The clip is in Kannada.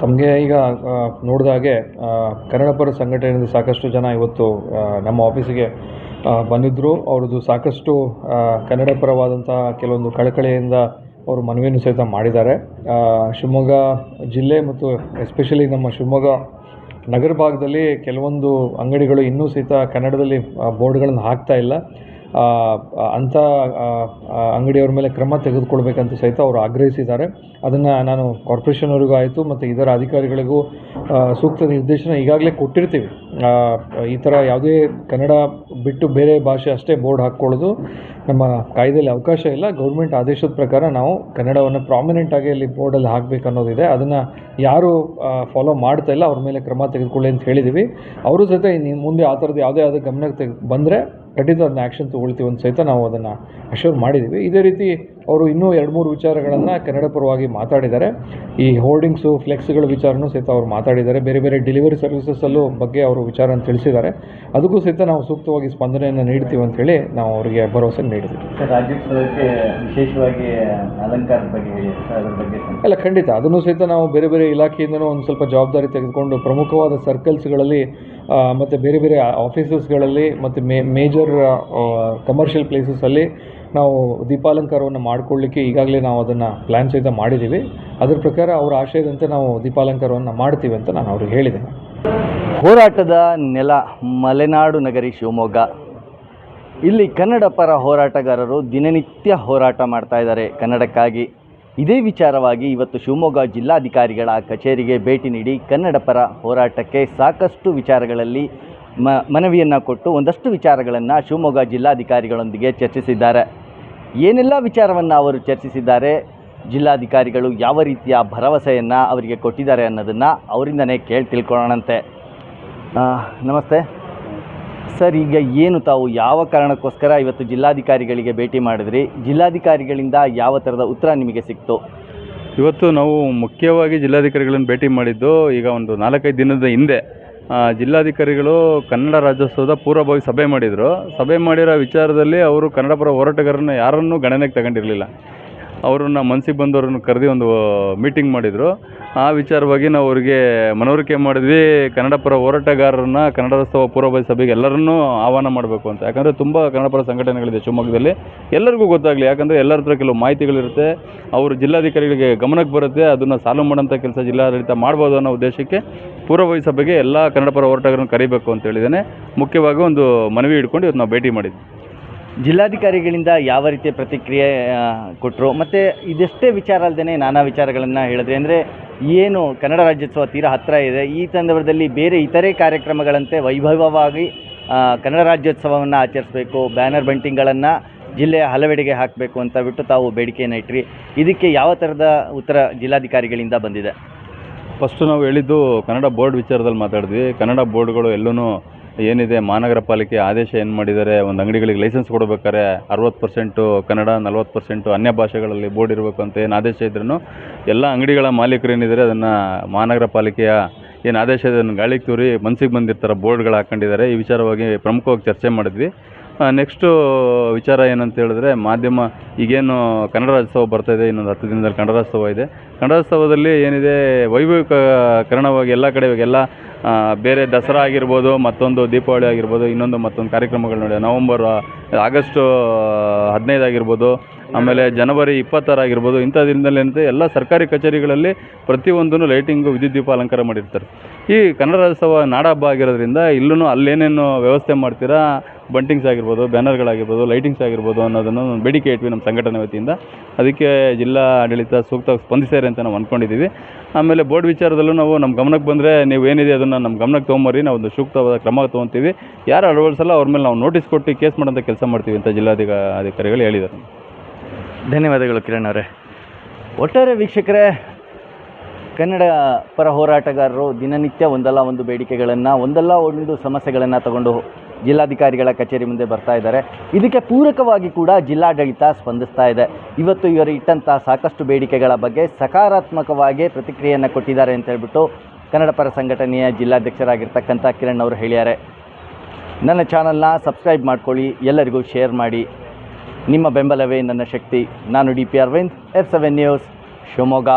ತಮಗೆ ಈಗ ನೋಡಿದ ಹಾಗೆ ಆ, ಕನ್ನಡ ಪರ ಸಂಘಟನೆಯಿಂದ ಸಾಕಷ್ಟು ಜನ ಇವತ್ತು ನಮ್ಮ ಆಫೀಸಿಗೆ ಬಂದಿದ್ದರು ಅವ್ರದ್ದು ಸಾಕಷ್ಟು ಕನ್ನಡಪರವಾದಂತಹ ಕೆಲವೊಂದು ಕಳಕಳಿಯಿಂದ ಅವರು ಮನವಿಯನ್ನು ಸಹಿತ ಮಾಡಿದ್ದಾರೆ. ಶಿವಮೊಗ್ಗ ಜಿಲ್ಲೆ ಮತ್ತು ಎಸ್ಪೆಷಲಿ ನಮ್ಮ ಶಿವಮೊಗ್ಗ ನಗರ ಭಾಗದಲ್ಲಿ ಕೆಲವೊಂದು ಅಂಗಡಿಗಳು ಇನ್ನೂ ಸಹಿತ ಕನ್ನಡದಲ್ಲಿ ಬೋರ್ಡ್ಗಳನ್ನು ಹಾಕ್ತಾ ಇಲ್ಲ. ಅಂಥ ಅಂಗಡಿಯವ್ರ ಮೇಲೆ ಕ್ರಮ ತೆಗೆದುಕೊಳ್ಬೇಕಂತ ಸಹಿತ ಅವರು ಆಗ್ರಹಿಸಿದ್ದಾರೆ. ಅದನ್ನು ನಾನು ಕಾರ್ಪೊರೇಷನ್ ಅವರಿಗೂ ಆಯಿತು ಮತ್ತು ಇದರ ಅಧಿಕಾರಿಗಳಿಗೂ ಸೂಕ್ತ ನಿರ್ದೇಶನ ಈಗಾಗಲೇ ಕೊಟ್ಟಿರ್ತೀವಿ. ಈ ಥರ ಯಾವುದೇ ಕನ್ನಡ ಬಿಟ್ಟು ಬೇರೆ ಭಾಷೆ ಅಷ್ಟೇ ಬೋರ್ಡ್ ಹಾಕ್ಕೊಳ್ಳೋದು ನಮ್ಮ ಕಾಯ್ದೆಯಲ್ಲಿ ಅವಕಾಶ ಇಲ್ಲ. ಗೌರ್ಮೆಂಟ್ ಆದೇಶದ ಪ್ರಕಾರ ನಾವು ಕನ್ನಡವನ್ನು ಪ್ರಾಮಿನೆಂಟ್ ಆಗಿ ಅಲ್ಲಿ ಬೋರ್ಡಲ್ಲಿ ಹಾಕಬೇಕು ಅನ್ನೋದಿದೆ ಅದನ್ನು ಯಾರು ಫಾಲೋ ಮಾಡ್ತಾ ಇಲ್ಲ, ಅವ್ರ ಮೇಲೆ ಕ್ರಮ ತೆಗೆದುಕೊಳ್ಳಿ ಅಂತ ಹೇಳಿದ್ದೀವಿ ಅವರು ಇನ್ನು ಮುಂದೆ ಆ ಥರದ್ದು ಯಾವುದೇ ಆದ ಗಮನಕ್ಕೆ ತೆಗೆ, ಬಂದರೆ ಅದನ್ನ ಆ್ಯಕ್ಷನ್ ತೊಗೊಳ್ತೀವಿ ಅಂತ ಸಹಿತ ನಾವು ಅದನ್ನು ಅಶ್ಯೂರ್ ಮಾಡಿದ್ದೀವಿ. ಇದೇ ರೀತಿ ಅವರು ಇನ್ನೂ ಎರಡು ಮೂರು ವಿಚಾರಗಳನ್ನು ಕನ್ನಡ ಪರವಾಗಿ ಮಾತಾಡಿದ್ದಾರೆ. ಈ ಹೋರ್ಡಿಂಗ್ಸು ಫ್ಲೆಕ್ಸ್ಗಳ ವಿಚಾರನೂ ಸಹಿತ ಅವರು ಮಾತಾಡಿದ್ದಾರೆ. ಬೇರೆ ಬೇರೆ ಡೆಲಿವರಿ ಸರ್ವಿಸಸ್ಸಲ್ಲೂ ಬಗ್ಗೆ ಅವರು ವಿಚಾರನ ತಿಳಿಸಿದ್ದಾರೆ. ಅದಕ್ಕೂ ಸಹಿತ ನಾವು ಸೂಕ್ತವಾಗಿ ಸ್ಪಂದನೆಯನ್ನು ನೀಡ್ತೀವಿ ಅಂತೇಳಿ ನಾವು ಅವರಿಗೆ ಭರವಸೆ ನೀಡಿದ್ವಿ ರಾಜ್ಯೋತ್ಸವಕ್ಕೆ ವಿಶೇಷವಾಗಿ ಅಲಂಕಾರದ ಬಗ್ಗೆ ಬಗ್ಗೆ ಅಲ್ಲ ಖಂಡಿತ. ಅದನ್ನು ಸಹಿತ ನಾವು ಬೇರೆ ಬೇರೆ ಇಲಾಖೆಯಿಂದನೂ ಒಂದು ಸ್ವಲ್ಪ ಜವಾಬ್ದಾರಿ ತೆಗೆದುಕೊಂಡು ಪ್ರಮುಖವಾದ ಸರ್ಕಲ್ಸ್ಗಳಲ್ಲಿ ಮತ್ತು ಬೇರೆ ಬೇರೆ ಆಫೀಸಸ್ಗಳಲ್ಲಿ ಮತ್ತು ಮೇ ಮೇಜರ್ ಕಮರ್ಷಿಯಲ್ ಪ್ಲೇಸಸಲ್ಲಿ ನಾವು ದೀಪಾಲಂಕಾರವನ್ನು ಮಾಡಿಕೊಳ್ಳಿಕ್ಕೆ ಈಗಾಗಲೇ ನಾವು ಅದನ್ನು ಪ್ಲ್ಯಾನ್ ಸಹಿತ ಮಾಡಿದ್ದೀವಿ. ಅದ್ರ ಪ್ರಕಾರ ಅವರ ಆಶಯದಂತೆ ನಾವು ದೀಪಾಲಂಕಾರವನ್ನು ಮಾಡ್ತೀವಿ ಅಂತ ನಾನು ಅವ್ರಿಗೆ ಹೇಳಿದ್ದೇನೆ ಹೋರಾಟದ ನೆಲ ಮಲೆನಾಡು ನಗರಿ ಶಿವಮೊಗ್ಗ. ಇಲ್ಲಿ ಕನ್ನಡ ಪರ ಹೋರಾಟಗಾರರು ದಿನನಿತ್ಯ ಹೋರಾಟ ಮಾಡ್ತಾ ಇದ್ದಾರೆ. ಕನ್ನಡಕ್ಕಾಗಿ ಇದೇ ವಿಚಾರವಾಗಿ ಇವತ್ತು ಶಿವಮೊಗ್ಗ ಜಿಲ್ಲಾಧಿಕಾರಿಗಳ ಕಚೇರಿಗೆ ಭೇಟಿ ನೀಡಿ ಕನ್ನಡ ಪರ ಹೋರಾಟಕ್ಕೆ ಸಾಕಷ್ಟು ವಿಚಾರಗಳಲ್ಲಿ ಮ ಮನವಿಯನ್ನು ಕೊಟ್ಟು ಒಂದಷ್ಟು ವಿಚಾರಗಳನ್ನು ಶಿವಮೊಗ್ಗ ಜಿಲ್ಲಾಧಿಕಾರಿಗಳೊಂದಿಗೆ ಚರ್ಚಿಸಿದ್ದಾರೆ. ಏನೆಲ್ಲ ವಿಚಾರವನ್ನು ಅವರು ಚರ್ಚಿಸಿದ್ದಾರೆ? ಜಿಲ್ಲಾಧಿಕಾರಿಗಳು ಯಾವ ರೀತಿಯ ಭರವಸೆಯನ್ನು ಅವರಿಗೆ ಕೊಟ್ಟಿದ್ದಾರೆ ಅನ್ನೋದನ್ನು ಅವರಿಂದನೇ ಕೇಳಿ ತಿಳ್ಕೊಳ್ಳೋಣಂತೆ. ನಮಸ್ತೆ. ಸರ್, ಈಗ ಏನು ತಾವು ಯಾವ ಕಾರಣಕ್ಕೋಸ್ಕರ ಇವತ್ತು ಜಿಲ್ಲಾಧಿಕಾರಿಗಳಿಗೆ ಭೇಟಿ ಮಾಡಿದ್ರಿ? ಜಿಲ್ಲಾಧಿಕಾರಿಗಳಿಂದ ಯಾವ ಥರದ ಉತ್ತರ ನಿಮಗೆ ಸಿಕ್ತು? ಇವತ್ತು ನಾವು ಮುಖ್ಯವಾಗಿ ಜಿಲ್ಲಾಧಿಕಾರಿಗಳನ್ನು ಭೇಟಿ ಮಾಡಿದ್ದು ಈಗ ಒಂದು ನಾಲ್ಕೈದು ದಿನದ ಹಿಂದೆ. ಜಿಲ್ಲಾಧಿಕಾರಿಗಳು ಕನ್ನಡ ರಾಜ್ಯೋತ್ಸವದ ಪೂರ್ವಭಾವಿ ಸಭೆ ಮಾಡಿದರು. ಸಭೆ ಮಾಡಿರೋ ವಿಚಾರದಲ್ಲಿ ಅವರು ಕನ್ನಡ ಪರ ಯಾರನ್ನೂ ಗಣನೆಗೆ ತಗೊಂಡಿರಲಿಲ್ಲ. ಅವ್ರನ್ನ ಮನಸ್ಸಿಗೆ ಬಂದವ್ರನ್ನ ಕರೆದು ಒಂದು ಮೀಟಿಂಗ್ ಮಾಡಿದರು. ಆ ವಿಚಾರವಾಗಿ ನಾವು ಅವರಿಗೆ ಮನವರಿಕೆ ಮಾಡಿದ್ವಿ. ಕನ್ನಡ ಪರ ಹೋರಾಟಗಾರರನ್ನ ಕನ್ನಡೋತ್ಸವ ಪೂರ್ವಭಾವಿ ಸಭೆಗೆ ಎಲ್ಲರನ್ನೂ ಆಹ್ವಾನ ಮಾಡಬೇಕು ಅಂತ. ಯಾಕಂದರೆ ತುಂಬ ಕನ್ನಡ ಪರ ಸಂಘಟನೆಗಳಿದೆ ಶಿವಮೊಗ್ಗದಲ್ಲಿ. ಎಲ್ಲರಿಗೂ ಗೊತ್ತಾಗಲಿ. ಯಾಕಂದರೆ ಎಲ್ಲರ ಹತ್ರ ಕೆಲವು ಮಾಹಿತಿಗಳಿರುತ್ತೆ. ಅವರು ಜಿಲ್ಲಾಧಿಕಾರಿಗಳಿಗೆ ಗಮನಕ್ಕೆ ಬರುತ್ತೆ. ಅದನ್ನು ಸಾಲು ಮಾಡೋಂಥ ಕೆಲಸ ಜಿಲ್ಲಾಡಳಿತ ಮಾಡ್ಬೋದು ಅನ್ನೋ ಉದ್ದೇಶಕ್ಕೆ ಪೂರ್ವಭಾವಿ ಸಭೆಗೆ ಎಲ್ಲ ಕನ್ನಡ ಪರ ಹೋರಾಟಗಾರರನ್ನು ಕರಿಬೇಕು ಅಂತ ಹೇಳಿದ್ದೇನೆ. ಮುಖ್ಯವಾಗಿ ಒಂದು ಮನವಿ ಇಟ್ಕೊಂಡು ಇವತ್ತು ನಾವು ಭೇಟಿ ಮಾಡಿದ್ವಿ. ಜಿಲ್ಲಾಧಿಕಾರಿಗಳಿಂದ ಯಾವ ರೀತಿಯ ಪ್ರತಿಕ್ರಿಯೆ ಕೊಟ್ಟರು ಮತ್ತು ಇದೆಷ್ಟೇ ವಿಚಾರ ಅಲ್ಲದೇ ನಾನಾ ವಿಚಾರಗಳನ್ನು ಹೇಳಿದ್ರಿ. ಅಂದರೆ ಏನು ಕನ್ನಡ ರಾಜ್ಯೋತ್ಸವ ತೀರಾ ಹತ್ತಿರ ಇದೆ. ಈ ಸಂದರ್ಭದಲ್ಲಿ ಬೇರೆ ಇತರೆ ಕಾರ್ಯಕ್ರಮಗಳಂತೆ ವೈಭವವಾಗಿ ಕನ್ನಡ ರಾಜ್ಯೋತ್ಸವವನ್ನು ಆಚರಿಸಬೇಕು, ಬ್ಯಾನರ್ ಬಂಟಿಂಗ್ಗಳನ್ನು ಜಿಲ್ಲೆಯ ಹಲವೆಡೆಗೆ ಹಾಕಬೇಕು ಅಂತ ಬಿಟ್ಟು ತಾವು ಬೇಡಿಕೆಯನ್ನು ಇಟ್ಟಿರಿ ಇದಕ್ಕೆ ಯಾವ ಥರದ ಉತ್ತರ ಜಿಲ್ಲಾಧಿಕಾರಿಗಳಿಂದ ಬಂದಿದೆ? ಫಸ್ಟು ನಾವು ಹೇಳಿದ್ದು ಕನ್ನಡ ಬೋರ್ಡ್ ವಿಚಾರದಲ್ಲಿ ಮಾತಾಡಿದ್ವಿ. ಕನ್ನಡ ಬೋರ್ಡ್ಗಳು ಎಲ್ಲೂ ಏನಿದೆ, ಮಹಾನಗರ ಪಾಲಿಕೆ ಆದೇಶ ಏನು ಮಾಡಿದ್ದಾರೆ? ಒಂದು ಅಂಗಡಿಗಳಿಗೆ ಲೈಸೆನ್ಸ್ ಕೊಡಬೇಕಾದ್ರೆ ಅರವತ್ತು ಪರ್ಸೆಂಟು ಕನ್ನಡ, ನಲ್ವತ್ತು ಪರ್ಸೆಂಟು ಅನ್ಯ ಭಾಷೆಗಳಲ್ಲಿ ಬೋರ್ಡ್ ಇರಬೇಕು ಅಂತ ಏನು ಆದೇಶ ಇದ್ರೂ ಎಲ್ಲ ಅಂಗಡಿಗಳ ಮಾಲೀಕರು ಏನಿದ್ದಾರೆ ಅದನ್ನು ಮಹಾನಗರ ಪಾಲಿಕೆಯ ಏನು ಆದೇಶ ಇದೆ ಅದನ್ನು ಗಾಳಿಗೆ ತೂರಿ ಮನಸ್ಸಿಗೆ ಬಂದಿರ್ತಾರೆ ಬೋರ್ಡ್ಗಳು ಹಾಕ್ಕೊಂಡಿದ್ದಾರೆ ಈ ವಿಚಾರವಾಗಿ ಪ್ರಮುಖವಾಗಿ ಚರ್ಚೆ ಮಾಡಿದ್ವಿ. ನೆಕ್ಸ್ಟು ವಿಚಾರ ಏನಂತ ಹೇಳಿದ್ರೆ ಮಾಧ್ಯಮ, ಈಗೇನು ಕನ್ನಡ ರಾಜ್ಯೋತ್ಸವ ಬರ್ತಾ ಇದೆ, ಇನ್ನೊಂದು ಹತ್ತು ದಿನದಲ್ಲಿ ಕನ್ನಡ ರಾಜ್ಯೋತ್ಸವ ಇದೆ. ಕನ್ನಡ ರಾಜ್ಯೋತ್ಸವದಲ್ಲಿ ಏನಿದೆ ವೈಭವೀಕರಣವಾಗಿ ಎಲ್ಲ ಕಡೆ ಇವಾಗೆಲ್ಲ ಬೇರೆ ದಸರಾ ಆಗಿರ್ಬೋದು, ಮತ್ತೊಂದು ದೀಪಾವಳಿ ಆಗಿರ್ಬೋದು, ಇನ್ನೊಂದು ಮತ್ತೊಂದು ಕಾರ್ಯಕ್ರಮಗಳು ನೋಡಿ, ನವಂಬರ್ ಆಗಸ್ಟು ಹದಿನೈದು ಆಗಿರ್ಬೋದು, ಆಮೇಲೆ ಜನವರಿ ಇಪ್ಪತ್ತಾರು ಆಗಿರ್ಬೋದು, ಇಂಥ ದಿನದಲ್ಲಿ ಏನಿದೆ, ಎಲ್ಲ ಸರ್ಕಾರಿ ಕಚೇರಿಗಳಲ್ಲಿ ಪ್ರತಿಯೊಂದೂ ಲೈಟಿಂಗು, ವಿದ್ಯುತ್ ದೀಪ ಅಲಂಕಾರ ಮಾಡಿರ್ತಾರೆ. ಈ ಕನ್ನಡ ರಾಜ್ಯೋತ್ಸವ ನಾಡಹಬ್ಬ ಆಗಿರೋದ್ರಿಂದ ಇಲ್ಲೂ ಅಲ್ಲೇನೇನು ವ್ಯವಸ್ಥೆ ಮಾಡ್ತೀರಾ ಬಂಟಿಂಗ್ಸ್ ಆಗಿರ್ಬೋದು, ಬ್ಯಾನರ್ಗಳಾಗಿರ್ಬೋದು ಲೈಟಿಂಗ್ಸ್ ಆಗಿರ್ಬೋದು ಅನ್ನೋದನ್ನು ಬೇಡಿಕೆ ಇಟ್ವಿ ನಮ್ಮ ಸಂಘಟನೆ ವತಿಯಿಂದ. ಅದಕ್ಕೆ ಜಿಲ್ಲಾ ಆಡಳಿತ ಸೂಕ್ತವಾಗಿ ಸ್ಪಂದಿಸ್ತಾರೆ ಅಂತ ನಾವು ಅಂದ್ಕೊಂಡಿದ್ದೀವಿ ಆಮೇಲೆ ಬೋರ್ಡ್ ವಿಚಾರದಲ್ಲೂ ನಾವು ನಮ್ಮ ಗಮನಕ್ಕೆ ಬಂದರೆ ನೀವು ಏನಿದೆ ಅದನ್ನು ನಮ್ಮ ಗಮನಕ್ಕೆ ತೊಗೊಂಬರಿ ನಾವು ಒಂದು ಸೂಕ್ತವಾದ ಕ್ರಮ ತೊಗೊತೀವಿ. ಯಾರು ಅಳವಡಿಸಲ್ಲ, ಅವ್ರ ಮೇಲೆ ನಾವು ನೋಟಿಸ್ ಕೊಟ್ಟು ಕೇಸ್ ಮಾಡೋಂಥ ಕೆಲಸ ಮಾಡ್ತೀವಿ ಅಂತ ಜಿಲ್ಲಾಧಿಕ ಅಧಿಕಾರಿಗಳು ಹೇಳಿದ್ದಾರೆ. ಧನ್ಯವಾದಗಳು ಕಿರಣ್ ಅವರೇ. ಒಟ್ಟಾರೆ ವೀಕ್ಷಕರೇ ಕನ್ನಡ ಪರ ಹೋರಾಟಗಾರರು ದಿನನಿತ್ಯ ಒಂದಲ್ಲ ಒಂದು ಬೇಡಿಕೆಗಳನ್ನು, ಒಂದಲ್ಲ ಒಂದು ಸಮಸ್ಯೆಗಳನ್ನು ತಗೊಂಡು ಜಿಲ್ಲಾಧಿಕಾರಿಗಳ ಕಚೇರಿ ಮುಂದೆ ಬರ್ತಾ ಇದ್ದಾರೆ. ಇದಕ್ಕೆ ಪೂರಕವಾಗಿ ಕೂಡ ಜಿಲ್ಲಾಡಳಿತ ಸ್ಪಂದಿಸ್ತಾ ಇದೆ. ಇವತ್ತು ಇವರು ಇಟ್ಟಂಥ ಸಾಕಷ್ಟು ಬೇಡಿಕೆಗಳ ಬಗ್ಗೆ ಸಕಾರಾತ್ಮಕವಾಗಿ ಪ್ರತಿಕ್ರಿಯೆಯನ್ನು ಕೊಟ್ಟಿದ್ದಾರೆ ಅಂತ ಹೇಳ್ಬಿಟ್ಟು ಕನ್ನಡ ಪರ ಸಂಘಟನೆಯ ಜಿಲ್ಲಾಧ್ಯಕ್ಷರಾಗಿರ್ತಕ್ಕಂಥ ಕಿರಣ್ ಅವರು ಹೇಳಿದ್ದಾರೆ. ನನ್ನ ಚಾನಲ್ನ ಸಬ್ಸ್ಕ್ರೈಬ್ ಮಾಡ್ಕೊಳ್ಳಿ, ಎಲ್ಲರಿಗೂ ಶೇರ್ ಮಾಡಿ. ನಿಮ್ಮ ಬೆಂಬಲವೇ ನನ್ನ ಶಕ್ತಿ. ನಾನು D P Aravind F seven news Shivamogga.